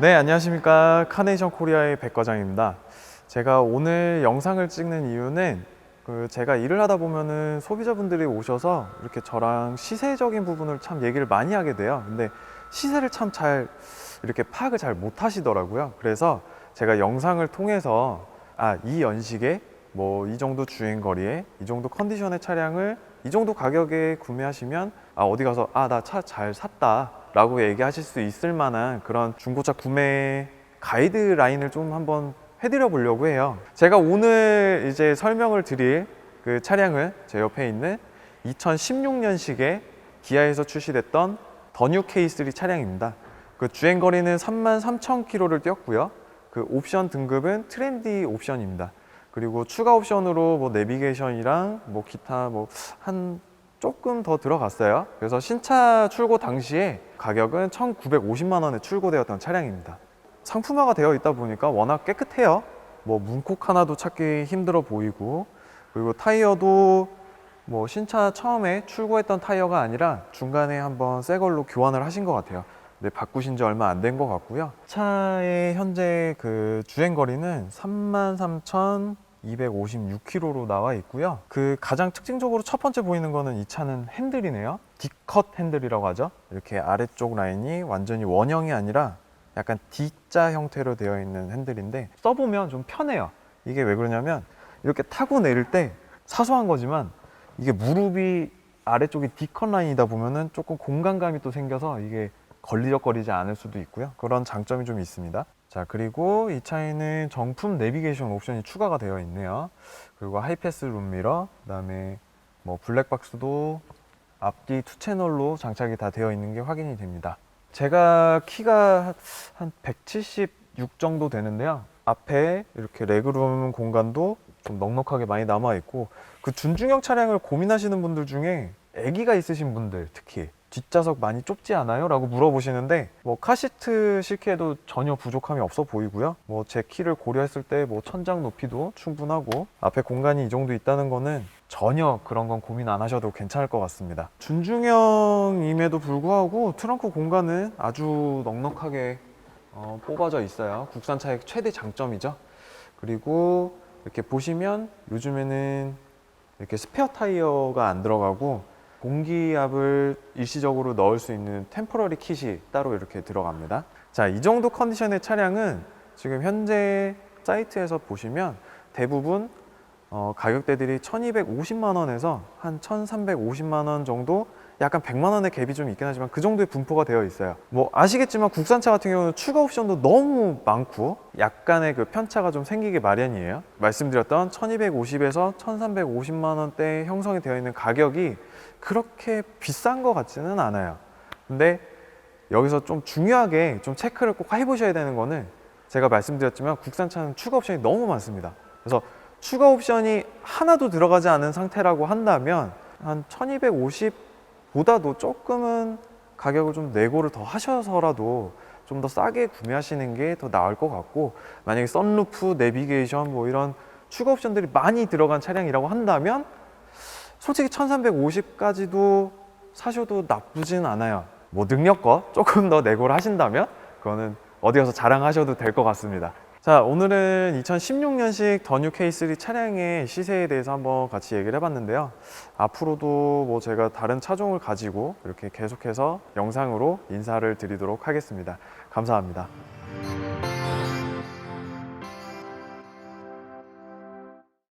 네, 안녕하십니까. 카네이션 코리아의 백 과장입니다. 제가 오늘 영상을 찍는 이유는 그 제가 일을 하다 보면은 소비자분들이 오셔서 이렇게 저랑 시세적인 부분을 참 얘기를 많이 하게 돼요. 근데 시세를 참 잘 이렇게 파악을 잘 못 하시더라고요. 그래서 제가 영상을 통해서 아, 이 연식에 뭐 이 정도 주행 거리에 이 정도 컨디션의 차량을 이 정도 가격에 구매하시면 아, 어디 가서 아, 나 차 잘 샀다. 라고 얘기하실 수 있을 만한 그런 중고차 구매 가이드라인을 좀 한번 해드려 보려고 해요. 제가 오늘 이제 설명을 드릴 그 차량은 제 옆에 있는 2016년식의 기아에서 출시됐던 더뉴 K3 차량입니다. 그 주행 거리는 33,000km를 뛰었고요. 그 옵션 등급은 트렌디 옵션입니다. 그리고 추가 옵션으로 뭐 내비게이션이랑 뭐 기타 뭐 한 조금 더 들어갔어요. 그래서 신차 출고 당시에 가격은 1,950만 원에 출고되었던 차량입니다. 상품화가 되어 있다 보니까 워낙 깨끗해요. 뭐 문콕 하나도 찾기 힘들어 보이고 그리고 타이어도 뭐 신차 처음에 출고했던 타이어가 아니라 중간에 한번 새 걸로 교환을 하신 것 같아요. 근데 바꾸신 지 얼마 안 된 것 같고요. 차의 현재 그 주행 거리는 33,256km로 나와 있고요. 그 가장 특징적으로 첫 번째 보이는 거는 이 차는 핸들이네요. D컷 핸들이라고 하죠. 이렇게 아래쪽 라인이 완전히 원형이 아니라 약간 D자 형태로 되어 있는 핸들인데 써보면 좀 편해요. 이게 왜 그러냐면 이렇게 타고 내릴 때 사소한 거지만 이게 무릎이 아래쪽이 D컷 라인이다 보면은 조금 공간감이 또 생겨서 이게 걸리적거리지 않을 수도 있고요. 그런 장점이 좀 있습니다. 자, 그리고 이 차에는 정품 내비게이션 옵션이 추가가 되어 있네요. 그리고 하이패스 룸미러, 그 다음에 뭐 블랙박스도 앞뒤 투 채널로 장착이 다 되어 있는 게 확인이 됩니다. 제가 키가 한 176 정도 되는데요. 앞에 이렇게 레그룸 공간도 좀 넉넉하게 많이 남아 있고 그 준중형 차량을 고민하시는 분들 중에 아기가 있으신 분들 특히 뒷좌석 많이 좁지 않아요? 라고 물어보시는데 뭐 카시트 실키에도 전혀 부족함이 없어 보이고요. 뭐 제 키를 고려했을 때 뭐 천장 높이도 충분하고 앞에 공간이 이 정도 있다는 거는 전혀 그런 건 고민 안 하셔도 괜찮을 것 같습니다. 준중형임에도 불구하고 트렁크 공간은 아주 넉넉하게 어, 뽑아져 있어요. 국산 차의 최대 장점이죠. 그리고 이렇게 보시면 요즘에는 이렇게 스페어 타이어가 안 들어가고 공기압을 일시적으로 넣을 수 있는 템포러리 킷이 따로 이렇게 들어갑니다. 자, 이 정도 컨디션의 차량은 지금 현재 사이트에서 보시면 대부분 어, 가격대들이 1250만 원에서 한 1350만 원 정도 약간 100만 원의 갭이 좀 있긴 하지만 그 정도의 분포가 되어 있어요. 뭐 아시겠지만 국산차 같은 경우는 추가 옵션도 너무 많고 약간의 그 편차가 좀 생기기 마련이에요. 말씀드렸던 1250에서 1350만 원대 형성이 되어 있는 가격이 그렇게 비싼 것 같지는 않아요. 근데 여기서 좀 중요하게 좀 체크를 꼭 해보셔야 되는 거는 제가 말씀드렸지만 국산차는 추가 옵션이 너무 많습니다. 그래서 추가 옵션이 하나도 들어가지 않은 상태라고 한다면 한 1250 보다도 조금은 가격을 좀 내고를 더 하셔서라도 좀 더 싸게 구매하시는 게 더 나을 것 같고 만약에 썬루프, 내비게이션 뭐 이런 추가 옵션들이 많이 들어간 차량이라고 한다면 솔직히 1350까지도 사셔도 나쁘진 않아요. 뭐 능력껏 조금 더 내고를 하신다면 그거는 어디 가서 자랑하셔도 될 것 같습니다. 자, 오늘은 2016년식 더뉴 K3 차량의 시세에 대해서 한번 같이 얘기를 해봤는데요. 앞으로도 뭐 제가 다른 차종을 가지고 이렇게 계속해서 영상으로 인사를 드리도록 하겠습니다. 감사합니다.